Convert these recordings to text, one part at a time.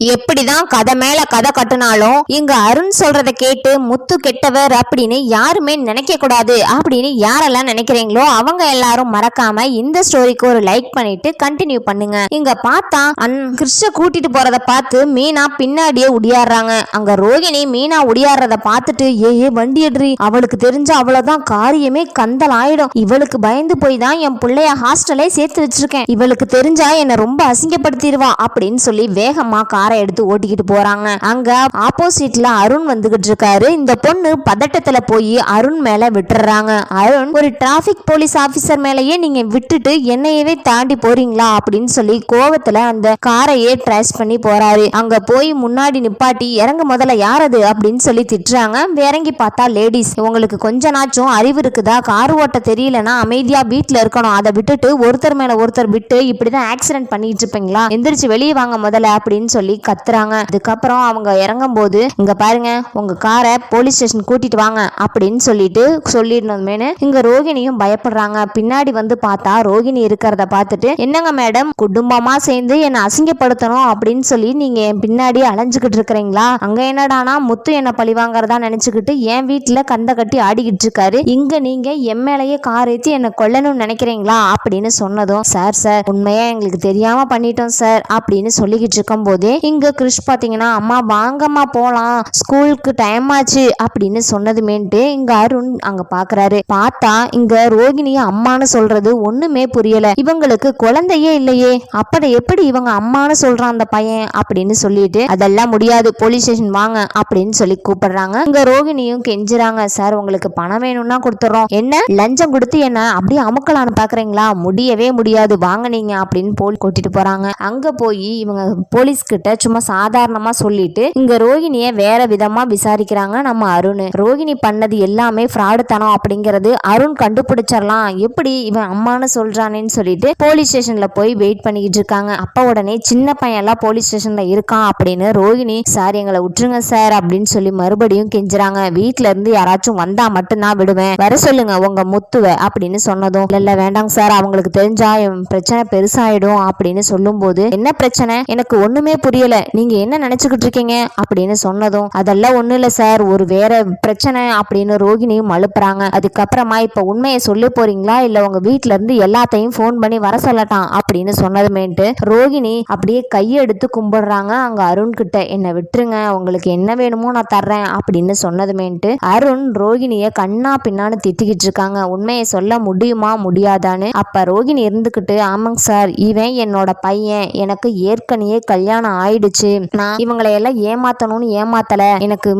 எப்படிதான் கதை மேல கதை கட்டினாலும் இங்க அருண் சொல்றத கேட்டு முத்து கெட்டவர் அப்படின்னு யாருமே நினைக்க கூடாது அப்படின்னு யாரெல்லாம் நினைக்கிறீங்களோ அவங்க எல்லாரும் மறக்காம இந்த ஸ்டோரிக்கு ஒரு லைக் பண்ணிட்டு கண்டினியூ பண்ணுங்க. இங்க பார்த்தா அன் கிருஷ்ண கூட்டிட்டு போறத பார்த்து மீனா பின்னாடியே உடியாடுறாங்க. அங்க ரோகிணி மீனா உடியாடுறத பார்த்துட்டு ஏ ஏ வண்டி எடுறி. அவளுக்கு தெரிஞ்ச அவ்வளவுதான் காரியமே கந்தல் ஆயிடும் இவளுக்கு பயந்து போய் தான் என் பிள்ளைய ஹாஸ்டலே சேர்த்து வச்சிருக்கேன். இவளுக்கு தெரிஞ்சா என்னை ரொம்ப அசிங்கப்படுத்திடுவா அப்படின்னு சொல்லி வேகமா கார் காரை எடுத்து ஓட்டிக்கிட்டு போறாங்க. அங்க ஆப்போசிட்ல அருண் வந்துகிட்டு இருக்காரு. இந்த பொண்ணு பதட்டத்துல போய் அருண் மேல விட்டுறாங்க. அருண் ஒரு டிராபிக் போலீஸ் ஆபீசர் மேலயே நீங்க விட்டுட்டு என்னையவே தாண்டி போறீங்களா? அப்படின்னு சொல்லி கோவத்துல அந்த காரையே ட்ரேஸ் பண்ணி போறாரு. அங்க போய் முன்னாடி நிப்பாட்டி இறங்க முதல்ல யார் அது? அப்படின்னு சொல்லி திட்டுறாங்க. இறங்கி பார்த்தா லேடிஸ் உங்களுக்கு கொஞ்ச நாச்சும் அறிவு இருக்குதா? கார் ஓட்ட தெரியலனா அமைதியா வீட்டுல இருக்கணும். அதை விட்டுட்டு ஒருத்தர் மேல ஒருத்தர் விட்டு இப்படிதான் ஆக்சிடென்ட் பண்ணிட்டு இருப்பீங்களா? எந்திரிச்சு வெளியே வாங்க முதல்ல அப்படின்னு சொல்லி கத்துறாங்க. அதுக்கப்புறம் அவங்க இறங்கும் போது இங்க பாருங்க உங்க காரை போலீஸ் ஸ்டேஷன் கூட்டிட்டு வாங்க அப்படின்னு சொல்லிட்டு சொல்லிடணுமேனு இங்க ரோகிணியும் பயப்படுறாங்க. பின்னாடி வந்து பார்த்தா ரோகிணி இருக்கிறத பார்த்துட்டு என்னங்க மேடம் குடும்பமா சேர்ந்து என்னை அசிங்கப்படுத்தணும்? அப்படின்னு சொல்லி நீங்க என் பின்னாடி அலைஞ்சுக்கிட்டு இருக்கிறீங்களா? அங்க என்னடானா முத்து என்ன பழி வாங்குறதா நினைச்சுக்கிட்டு என் வீட்டுல கந்த கட்டி ஆடிக்கிட்டு இருக்காரு. இங்க நீங்க என் மேலேயே கார் ஏத்தி என்னை கொல்லணும்னு நினைக்கிறீங்களா? அப்படின்னு சொன்னதும் சார் சார் உண்மையா எங்களுக்கு தெரியாம பண்ணிட்டோம் சார் அப்படின்னு சொல்லிக்கிட்டு இருக்கும் போதே இங்க கிறிஷ் பாத்தீங்கன்னா அம்மா வாங்கம்மா போலாம். ஸ்கூலுக்கு டைம் ஆச்சு. அப்படின்னு சொன்னதுமேன்ட்டு இங்க அருண் அங்க பாக்குறாரு. பார்த்தா இங்க ரோகிணியை அம்மான்னு சொல்றது ஒண்ணுமே புரியல. இவங்களுக்கு குழந்தையே இல்லையே. அப்படி எப்படி இவங்க அம்மான்னு சொல்றான் அந்த பையன்? அப்படின்னு சொல்லிட்டு அதெல்லாம் முடியாது. போலீஸ் ஸ்டேஷன் வாங்க. அப்படின்னு சொல்லி கூப்பிடுறாங்க. இங்க ரோகிணியும் கெஞ்சுறாங்க. சார் உங்களுக்கு பணம் வேணும்னா கொடுத்துறோம். என்ன? லஞ்சம் கொடுத்து என்ன? அப்படியே அமுக்கலான்னு பாக்குறீங்களா? முடியவே முடியாது. வாங்க நீங்க. அப்படின்னு போல் கூட்டிட்டு போறாங்க. அங்க போய் இவங்க போலீஸ் கிட்ட சும்மா சாதாரணமா சொல்லிட்டு இங்க ரோஹிணிய வேற விதமா விசாரிக்கிறாங்க நம்ம அருண். ரோஹிணி பண்ணது எல்லாமே ஃப்ராடு தனம் அப்படிங்கறது அருண் கண்டுபிடிச்சிடலாம். எப்படி இவன் அம்மான்னு சொல்றானேன்னு சொல்லிட்டு போலீஸ் ஸ்டேஷன்ல போய் வெயிட் பண்ணிக்கிட்டு இருக்காங்க. அப்ப உடனே சின்ன பையன் எல்லாம் போலீஸ் ஸ்டேஷன்ல இருக்கான் அப்படின்னு ரோகிணி சார் எங்களை விட்டுருங்க சார் அப்படின்னு சொல்லி மறுபடியும் கெஞ்சுறாங்க. வீட்ல இருந்து யாராச்சும் வந்தா மட்டும்தான் விடுவேன். வர சொல்லுங்க உங்க முத்துவ அப்படின்னு சொன்னதும் இல்ல இல்ல வேண்டாங்க சார் அவங்களுக்கு தெரிஞ்சா என் பிரச்சனை பெருசாயிடும் அப்படின்னு சொல்லும்போது என்ன பிரச்சனை? எனக்கு ஒண்ணுமே புரியல. நீங்க என்ன நினைச்சுக்கிட்டு இருக்கீங்க? அப்படின்னு சொன்னதும் அதெல்லாம் ஒண்ணும் இல்ல சார். ஒரு வேற பிரச்சனை அப்படின்னு ரோகிணியும் அழுப்புறாங்க. அதுக்கப்புறமா இப்ப உண்மையை சொல்ல போறீங்களா? இல்ல உங்க வீட்ல இருந்து எல்லாத்தையும் ஃபோன் பண்ணி வர சொல்லட்டான் அப்படின்னு சொன்னதுமேட்டு ரோகிணி அப்படியே கையெடுத்து கும்பிடுறாங்க. அங்க அருண் கிட்ட என்னை விட்டுருங்க. உங்களுக்கு என்ன வேணுமோ நான் தர்றேன் அப்படின்னு சொன்னதுமேட்டு அருண் ரோகிணிய கண்ணா பின்னான்னு திட்டிக்கிட்டு இருக்காங்க. உண்மையை சொல்ல முடியுமா? முடியாதான்னு? அப்ப ரோகிணி இருந்துகிட்டு ஆமாங்க சார். இவன் என்னோட பையன். எனக்கு ஏற்கனவே கல்யாணம் ஆயிடுச்சு. நான் இவங்களை எல்லாம் ஏமாத்தணும்னு ஏமாத்தல. எனக்கு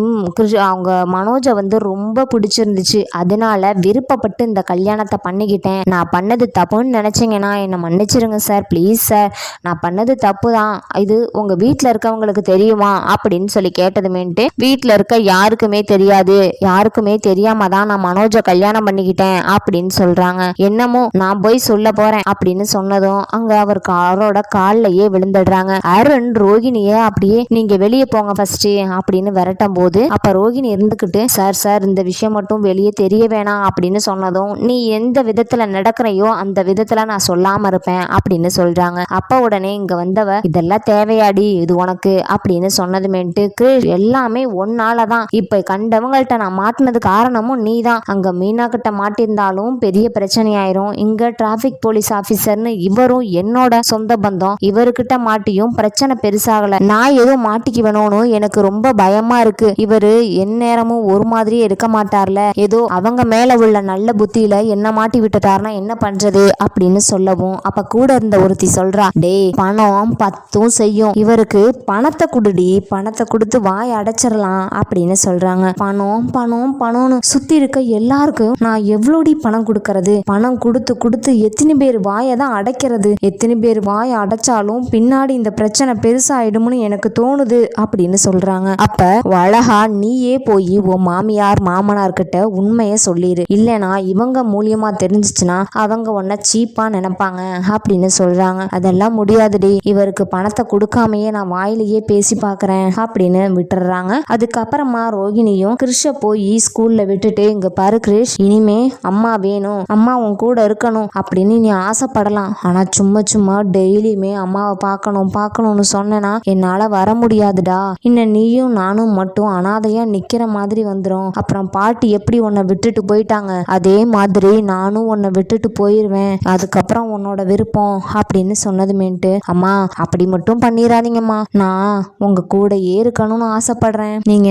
அவங்க மனோஜை வந்து ரொம்ப பிடிச்சிருந்துச்சு. அதனால விருப்பப்பட்டு இந்த கல்யாணத்தை பண்ணிக்கிட்டேன். நான் பண்ணது தப்புன்னு நினைச்சீங்கன்னா என்னை மன்னிச்சிருங்க சார். Please sir. நான் பண்ணது தப்பு தான். இது உங்க வீட்டில் இருக்கவங்களுக்கு தெரியுமா? அப்படின்னு சொல்லி கேட்டதுமேன்ட்டு வீட்டில் இருக்க யாருக்குமே தெரியாது. யாருக்குமே தெரியாம தான் நான் மனோஜை கல்யாணம் பண்ணிக்கிட்டேன் அப்படின்னு சொல்றாங்க. என்னமோ நான் போய் சொல்ல போறேன் அப்படின்னு சொன்னதும் அங்க அவர் அவரோட கால்லயே விழுந்துடுறாங்க. அருண் ரோகிணிய அப்படியே நீங்க வெளியே போங்க ஃபர்ஸ்ட் அப்படின்னு விரட்டும் போது அப்ப ரோகிணி இருந்துகிட்டு சார் சார் இந்த விஷயம் மட்டும் வெளியே தெரிய வேணாம் அப்படின்னு சொன்னதும் நீ எந்த விதத்துல நடக்கிறையோ அந்த விதத்துல நான் சொல்லாம இருப்பேன் அப்படின்னு சொல்றாங்க. அப்ப உடனே இங்க வந்தவ இதெல்லாம் தேவையாடி இது உனக்கு அப்படின்னு சொன்னதுமேட்டு எல்லாமே ஒன்னாலதான் இப்ப கண்டவங்கள்ட்ட நான் மாட்டினது காரணமும் நீ தான் அங்க மீனா கிட்ட மாட்டியிருந்தாலும் பெரிய பிரச்சனை ஆயிரும் இங்க டிராபிக் போலீஸ் ஆபீசர்னு இவரும் என்னோட சொந்த பந்தம். இவர்கிட்ட மாட்டியும் பிரச்சனை ஆகலை. நான் ஏதோ மாட்டிக்கு வேணும்னு எனக்கு ரொம்ப பயமா இருக்கு. இவரு எந்நேரமும் ஒரு மாதிரியே இருக்க மாட்டார்ல. ஏதோ அவங்க மேல உள்ள நல்ல புத்தியில என்ன மாட்டி விட்டுட்டாருன்னா என்ன பண்றது அப்படின்னு சொல்லவும் அப்ப கூட இருந்த ஒருத்தி சொல்றா டேய் பணம் பத்தும் செய்யும். இவருக்கு பணத்தை குடுடி. பணத்தை கொடுத்து வாய் அடைச்சிடலாம் அப்படின்னு சொல்றாங்க. பணம் பணம் பணம்னு சுத்தி இருக்க எல்லாருக்கும் நான் எவ்வளோடி பணம் கொடுக்கறது? பணம் கொடுத்து கொடுத்து எத்தனை பேர் வாயை தான் அடைக்கிறது? எத்தனை பேர் வாயை அடைச்சாலும் பின்னாடி இந்த பிரச்சனை ஆயிடும்னு எனக்கு தோணுது அப்படின்னு சொல்றாங்க. அப்ப அழகா நீயே போய் உன் மாமியார் மாமனார் கிட்ட உண்மையை சொல்லிடு இல்லைனா இவங்க மூலியமா தெரிஞ்சிச்சுன்னா அவங்க உன்னை சீப்பா நினைப்பாங்க அப்படின்னு சொல்றாங்க. அதெல்லாம் முடியாதுடி. இவருக்கு பணத்தை கொடுக்காமையே நான் வாயிலேயே பேசி பாக்குறேன் அப்படின்னு விட்டுறாங்க. அதுக்கப்புறமா ரோகிணியும் கிருஷ போய் ஸ்கூல்ல விட்டுட்டு இங்க பாரு கிரிஷ் இனிமே அம்மா வேணும். அம்மா உன் கூட இருக்கணும். அப்படின்னு நீ ஆசைப்படலாம். ஆனா சும்மா சும்மா டெய்லியுமே அம்மாவை பார்க்கணும் பார்க்கணும்னு சொன்னேன்னா இல்லைன்னா என்னால வர முடியாதுடா. இன்ன நீயும் நானும் மட்டும் அனாதையா நிக்கிற மாதிரி வந்துரும். அப்புறம் பாட்டி எப்படி உன்னை விட்டுட்டு போயிட்டாங்க? அதே மாதிரி நானும் உன்னை விட்டுட்டு போயிருவேன். அதுக்கப்புறம் உன்னோட விருப்பம் அப்படின்னு சொன்னதுமேன்ட்டு அம்மா அப்படி மட்டும் பண்ணிடாதீங்கம்மா நான் உங்க கூடயே இருக்கணும்னு ஆசைப்படுறேன். நீங்க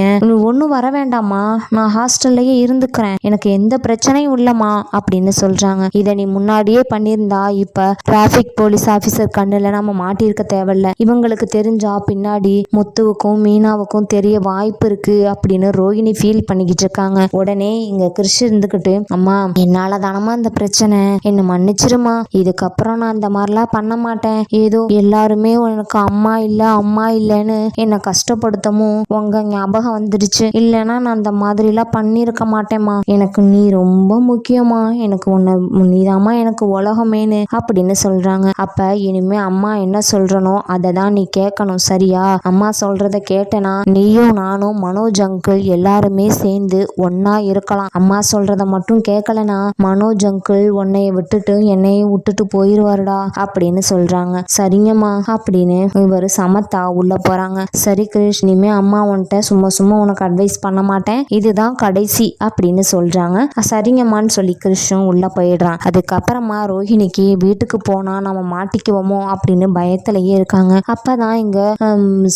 ஒன்றும் வர வேண்டாம்மா. நான் ஹாஸ்டல்லையே இருந்துக்கிறேன். எனக்கு எந்த பிரச்சனையும் இல்லைம்மா அப்படின்னு சொல்றாங்க. இதை நீ முன்னாடியே பண்ணியிருந்தா இப்ப டிராஃபிக் போலீஸ் ஆஃபீஸர் கண்ணுல நம்ம மாட்டியிருக்க தேவையில்ல. இவங்களுக்கு தெரிஞ்சா தெரிஞ்சா பின்னாடி முத்துவுக்கும் மீனாவுக்கும் தெரிய வாய்ப்பு இருக்கு அப்படின்னு ரோகிணி ஃபீல் பண்ணிக்கிட்டு இருக்காங்க. உடனே இங்க கிறிஷ் இருந்துக்கிட்டு அம்மா என்னால தானமா இந்த பிரச்சனை? என்ன மன்னிச்சிருமா? இதுக்கப்புறம் நான் இந்த மாதிரிலாம் பண்ண மாட்டேன். ஏதோ எல்லாருமே உனக்கு அம்மா இல்ல அம்மா இல்லைன்னு என்னை கஷ்டப்படுத்தமும் உங்க ஞாபகம் வந்துடுச்சு இல்லைன்னா நான் அந்த மாதிரிலாம் பண்ணியிருக்க மாட்டேம்மா. எனக்கு நீ ரொம்ப முக்கியமா எனக்கு உன்னை நீதாம்மா எனக்கு உலகமேனு அப்படின்னு சொல்றாங்க. அப்ப இனிமே அம்மா என்ன சொல்றனோ அதை தான் நீ கேட்கணும் சரியா? அம்மா சொல்றத கேட்டனா நீயும் நானும் மனோஜ் அங்கிள் எல்லாருமே சேர்ந்து ஒன்னா இருக்கலாம். அம்மா சொல்றத மட்டும் கேட்கலனா மனோஜ் அங்கிள் உன்னைய விட்டுட்டு என்னையும் விட்டுட்டு போயிருவாருடா அப்படின்னு சொல்றாங்க. சரிங்கம்மா அப்படின்னு இவர் சமத்தா உள்ள போறாங்க. சரி கிருஷ் இனிமே அம்மா உன்கிட்ட சும்மா சும்மா உனக்கு அட்வைஸ் பண்ண மாட்டேன். இதுதான் கடைசி அப்படின்னு சொல்றாங்க. சரிங்கம்மான்னு சொல்லி கிருஷ்ணும் உள்ள போயிடுறான். அதுக்கப்புறமா ரோஹிணிக்கு வீட்டுக்கு போனா நம்ம மாட்டிக்குவோமோ அப்படின்னு பயத்திலேயே இருக்காங்க. அப்பதான் இங்கே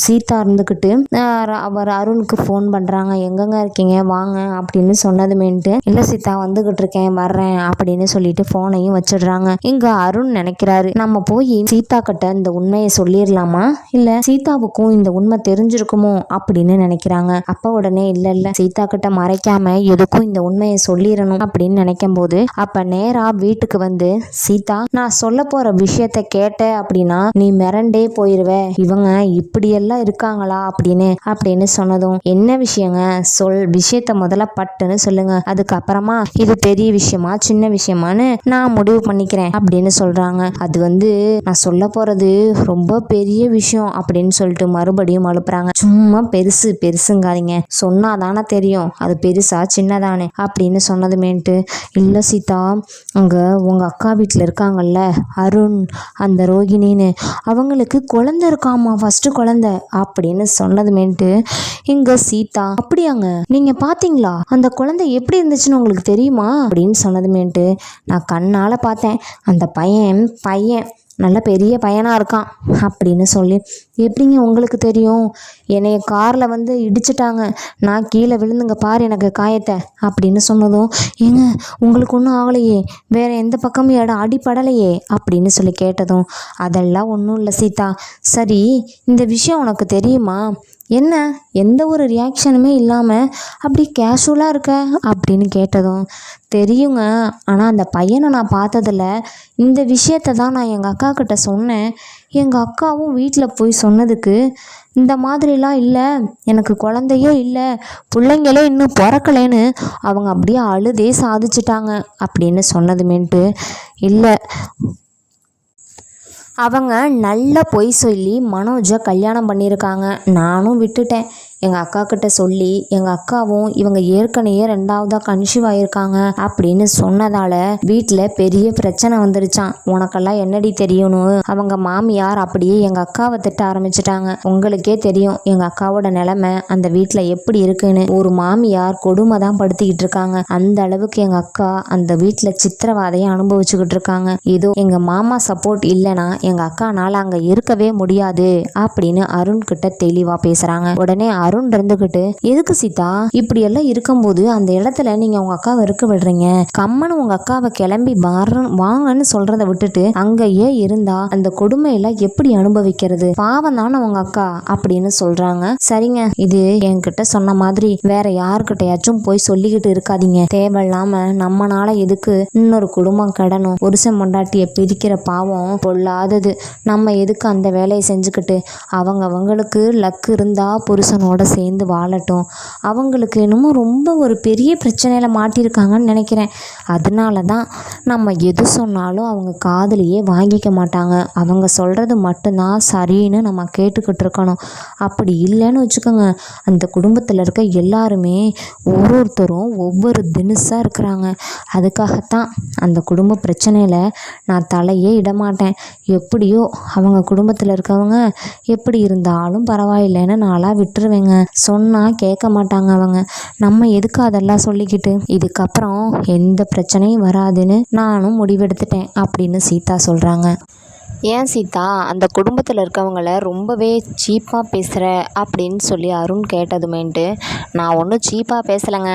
சீதா இருந்துக்கிட்டு அவர் அருணுக்கு ஃபோன் பண்றாங்க. எங்கங்க இருக்கீங்க? வாங்க அப்படின்னு சொன்னதுமேன்ட்டு இல்ல சீதா வந்துகிட்டு இருக்கேன் வர்றேன் அப்படின்னு சொல்லிட்டு போனையும் வச்சிடுறாங்க. இங்க அருண் நினைக்கிறாரு நம்ம போய் சீதா கிட்ட இந்த உண்மையை சொல்லிடலாமா இல்ல சீதாவுக்கும் இந்த உண்மை தெரிஞ்சிருக்குமோ? அப்படின்னு நினைக்கிறாங்க. அப்ப உடனே இல்ல இல்ல சீதா கிட்ட மறைக்காம எதுக்கும் இந்த உண்மையை சொல்லிடணும் அப்படின்னு நினைக்கும் போது அப்ப நேரா வீட்டுக்கு வந்து சீதா நான் சொல்ல போற விஷயத்த கேட்ட அப்படின்னா நீ மிரண்டே போயிருவ. இவங்க இப்படியெல்லாம் இருக்காங்களா அப்படின்னு அப்படின்னு சொன்னதும் என்ன விஷயங்க? சொல் விஷயத்த முதல்ல பட்டுன்னு சொல்லுங்க. அதுக்கப்புறமா இது பெரிய விஷயமா சின்ன விஷயமான்னு நான் முடிவு பண்ணிக்கிறேன் அப்படின்னு சொல்றாங்க. அது வந்து நான் சொல்ல போறது ரொம்ப பெரிய விஷயம் அப்படின்னு சொல்லிட்டு மறுபடியும் அழுப்புறாங்க சும்மா பெருசு பெருசுங்காதீங்க. சொன்னாதானே தெரியும். அது பெருசா சின்னதானே அப்படின்னு சொன்னதுமேன்ட்டு இல்லை சீதா அங்கே உங்கள் அக்கா வீட்டில் இருக்காங்கல்ல அருண் அந்த ரோகிணின்னு அவங்களுக்கு குழந்தை இருக்காம? ஃபஸ்ட்டு குழந்தை அப்படின்னு சொன்னதுமேன்ட்டு. இங்கே சீதா அப்படியாங்க. நீங்கள் பார்த்தீங்களா அந்த குழந்தை எப்படி இருந்துச்சுன்னு உங்களுக்கு தெரியுமா? அப்படின்னு சொன்னதுமேன்ட்டு. நான் கண்ணால் பார்த்தேன். அந்த பையன் பையன் நல்ல பெரிய பையனாக இருக்கான் அப்படின்னு சொல்லி எப்படிங்க உங்களுக்கு தெரியும்? என்னைய காரில் வந்து இடிச்சிட்டாங்க. நான் கீழே விழுந்துங்க பார் எனக்கு காயத்தை அப்படின்னு சொன்னதும் ஏங்க உங்களுக்கு ஒன்றும் ஆகலையே வேற எந்த பக்கமும் இடம் அடிப்படலையே அப்படின்னு சொல்லி கேட்டதும் அதெல்லாம் ஒன்றும் இல்லை சீதா. சரி இந்த விஷயம் உனக்கு தெரியுமா? என்ன எந்த ஒரு ரியாக்ஷனுமே இல்லாமல் அப்படி கேஷுவலாக இருக்க? அப்படின்னு கேட்டதும் தெரியுங்க ஆனால் அந்த பையனை நான் பார்த்ததில் இந்த விஷயத்தை தான் நான் எங்கள் அக்கா கிட்ட சொன்னேன். எங்கள் அக்காவும் வீட்டில் போய் சொன்னதுக்கு இந்த மாதிரிலாம் இல்லை எனக்கு குழந்தையே இல்லை பிள்ளைங்களே இன்னும் பிறக்கலைன்னு அவங்க அப்படியே அழுதே சாதிச்சிட்டாங்க அப்படின்னு சொன்னதுமேன்ட்டு இல்லை. அவங்க நல்ல பொய் சொல்லி மனோஜை கல்யாணம் பண்ணியிருக்காங்க நானும் விட்டுட்டேன் எங்கள் அக்கா கிட்ட சொல்லி எங்கள் அக்காவும் இவங்க ஏற்கனவே ரெண்டாவதாக கன்சீவ் ஆயிருக்காங்க அப்படின்னு சொன்னதால வீட்டில் பெரிய பிரச்சனை வந்துருச்சான் உனக்கெல்லாம் என்னடி தெரியணும் அவங்க மாமியார் அப்படியே எங்கள் அக்காவை திட்ட ஆரம்பிச்சிட்டாங்க. உங்களுக்கே தெரியும் எங்கள் அக்காவோட நிலைமை அந்த வீட்டில் எப்படி இருக்குன்னு. ஒரு மாமியார் கொடுமை தான் படுத்திக்கிட்டு இருக்காங்க. அந்த அளவுக்கு எங்கள் அக்கா அந்த வீட்டில் சித்திரவாதையை அனுபவிச்சுக்கிட்டு இருக்காங்க. ஏதோ எங்கள் மாமா சப்போர்ட் இல்லைன்னா எங்கள் அக்கானால் அங்கே இருக்கவே முடியாது அப்படின்னு அருண் கிட்ட தெளிவாக பேசுகிறாங்க உடனே அருண் இருந்துக்கிட்டு எதுக்கு சீதா? இப்படி எல்லாம் இருக்கும்போது அந்த இடத்துல நீங்க உங்க அக்காவை இருக்க விடுறீங்க. கம்மனு உங்க அக்காவை கிளம்பி வர வாங்கன்னு சொல்றதை விட்டுட்டு அங்கேயே இருந்தா அந்த கொடுமையெல்லாம் எப்படி அனுபவிக்கிறது? பாவம் தானே உங்க அக்கா? அப்படின்னு சொல்றாங்க. சரிங்க இது என்கிட்ட சொன்ன மாதிரி வேற யாருக்கிட்டயாச்சும் போய் சொல்லிக்கிட்டு இருக்காதீங்க. தேவையில்லாம நம்மனால எதுக்கு இன்னொரு குடும்பம் கடனும் புருஷன் பொண்டாட்டிய பிரிக்கிற பாவம் பொல்லாதது. நம்ம எதுக்கு அந்த வேலையை செஞ்சுக்கிட்டு அவங்க அவங்களுக்கு லக்கு இருந்தா புருஷனோட நம்மளோட சேர்ந்து வாழட்டும். அவங்களுக்கு இன்னமும் ரொம்ப ஒரு பெரிய பிரச்சனையில் மாட்டியிருக்காங்கன்னு நினைக்கிறேன். அதனால தான் நம்ம எது சொன்னாலும் அவங்க காதலையே வாங்கிக்க மாட்டாங்க. அவங்க சொல்கிறது மட்டும்தான் சரின்னு நம்ம கேட்டுக்கிட்டு இருக்கணும். அப்படி இல்லைன்னு வச்சுக்கோங்க. அந்த குடும்பத்தில் இருக்க எல்லாருமே ஒரு ஒருத்தரும் ஒவ்வொரு தினுசாக இருக்கிறாங்க. அதுக்காகத்தான் அந்த குடும்ப பிரச்சனையில் நான் தலையே இட மாட்டேன் எப்படியோ அவங்க குடும்பத்தில் இருக்கவங்க எப்படி இருந்தாலும் பரவாயில்லைன்னு நாளாக விட்டுருவேங்க. சொன்னால் கேட்க மாட்டாங்க. அவங்க. நம்ம எதுக்கு அதெல்லாம் சொல்லிக்கிட்டு? இதுக்கப்புறம் எந்த பிரச்சனையும் வராதுன்னு நானும் முடிவெடுத்துட்டேன் அப்படின்னு சீதா சொல்கிறாங்க ஏன் சீதா அந்த குடும்பத்தில் இருக்கவங்கள ரொம்பவே சீப்பாக பேசுகிற அப்படின்னு சொல்லி அருண் கேட்டதுமேன்ட்டு நான் ஒன்றும் சீப்பாக பேசலைங்க.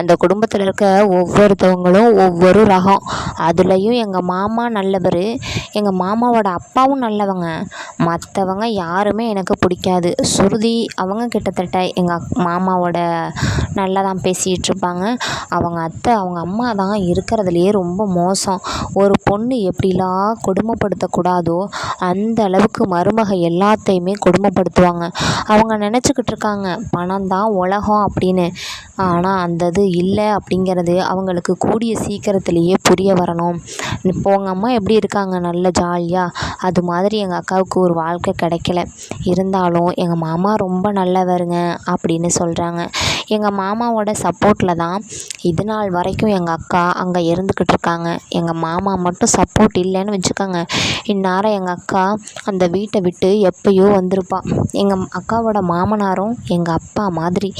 அந்த குடும்பத்தில் இருக்க ஒவ்வொருத்தவங்களும் ஒவ்வொரு ரகம். அதுலேயும் எங்கள் மாமா நல்லவர் எங்கள் மாமாவோட அப்பாவும் நல்லவங்க. மற்றவங்க யாருமே எனக்கு பிடிக்காது. சுருதி அவங்க கிட்டத்தட்ட எங்கள் மாமாவோட நல்லா தான் பேசிகிட்டு இருப்பாங்க அவங்க அத்தை அவங்க அம்மா தான் இருக்கிறதுலையே ரொம்ப மோசம். ஒரு பொண்ணு எப்படிலாம் கொடுமைப்படுத்தக்கூடாது அந்த அளவுக்கு மருமக எல்லாத்தையுமே கொடுமைப்படுத்துவாங்க அவங்க நினச்சிக்கிட்டு இருக்காங்க பணம் தான் உலகம் அப்படின்னு. ஆனால் அந்த இது இல்லை அப்படிங்கிறது அவங்களுக்கு கூடிய சீக்கிரத்திலேயே புரிய வரணும். இப்போ உங்கள் அம்மா எப்படி இருக்காங்க? நல்ல ஜாலியாக அது மாதிரி எங்கள் அக்காவுக்கு ஒரு வாழ்க்கை கிடைக்கல. இருந்தாலும் எங்கள் மாமா ரொம்ப நல்லவருங்க அப்படின்னு சொல்கிறாங்க எங்கள் மாமாவோட சப்போர்ட்டில் தான் இது நாள் வரைக்கும் எங்கள் அக்கா அங்கே இருந்துக்கிட்டு இருக்காங்க. எங்கள் மாமா மட்டும் சப்போர்ட் இல்லைன்னு வச்சுக்கோங்க. இந்நேரம் எங்கள் அக்கா அந்த வீட்டை விட்டு எப்பயோ வந்திருப்பாள் எங்கள் அக்காவோட மாமனாரும் எங்கள் அப்பா மாதிரி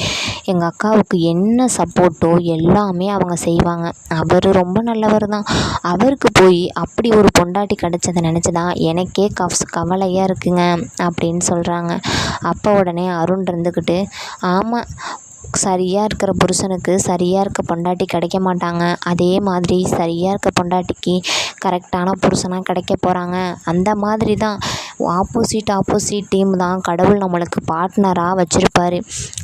எங்கள் அக்காவுக்கு என்ன சப்போர்ட்டோ எல்லாமே அவங்க செய்வாங்க. அவர் ரொம்ப நல்லவர் தான். அவருக்கு போய் அப்படி ஒரு பொண்டாட்டி கிடச்சதை நினச்சி தான் எனக்கே கவ் கவலையாக இருக்குங்க அப்படின்னு சொல்கிறாங்க அப்போ உடனே அருண் இருந்துக்கிட்டு ஆமாம் சரியாக இருக்கிற புருஷனுக்கு சரியாக இருக்க பொண்டாட்டி கிடைக்க மாட்டாங்க. அதே மாதிரி சரியாக இருக்க பொண்டாட்டிக்கு கரெக்டான புருஷனாக கிடைக்க போகிறாங்க அந்த மாதிரி தான் ஆப்போசிட் ஆப்போசிட் டீம் தான். கடவுள் நம்மளுக்கு பார்ட்னராக வச்சுருப்பாரு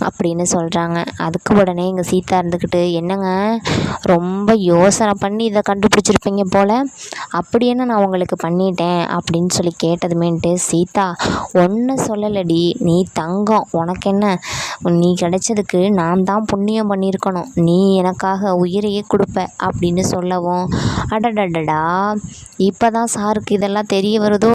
அப்படின்னு சொல்கிறாங்க அதுக்கு உடனே எங்கள் சீதா இருந்துக்கிட்டு என்னங்க? ரொம்ப யோசனை பண்ணி இதை கண்டுபிடிச்சிருப்பீங்க போல். அப்படி என்ன நான் உங்களுக்கு பண்ணிட்டேன்? அப்படின்னு சொல்லி கேட்டதுமேன்ட்டு சீதா ஒன்று சொல்லலடி. நீ தங்கம். உனக்கு என்ன? நீ கிடைச்சதுக்கு நான் தான் புண்ணியம் பண்ணியிருக்கணும். நீ எனக்காக உயிரையே கொடுப்ப. அப்படின்னு சொல்லவும் அடடடடா. இப்போ தான் சாருக்கு இதெல்லாம் தெரிய வருதோ?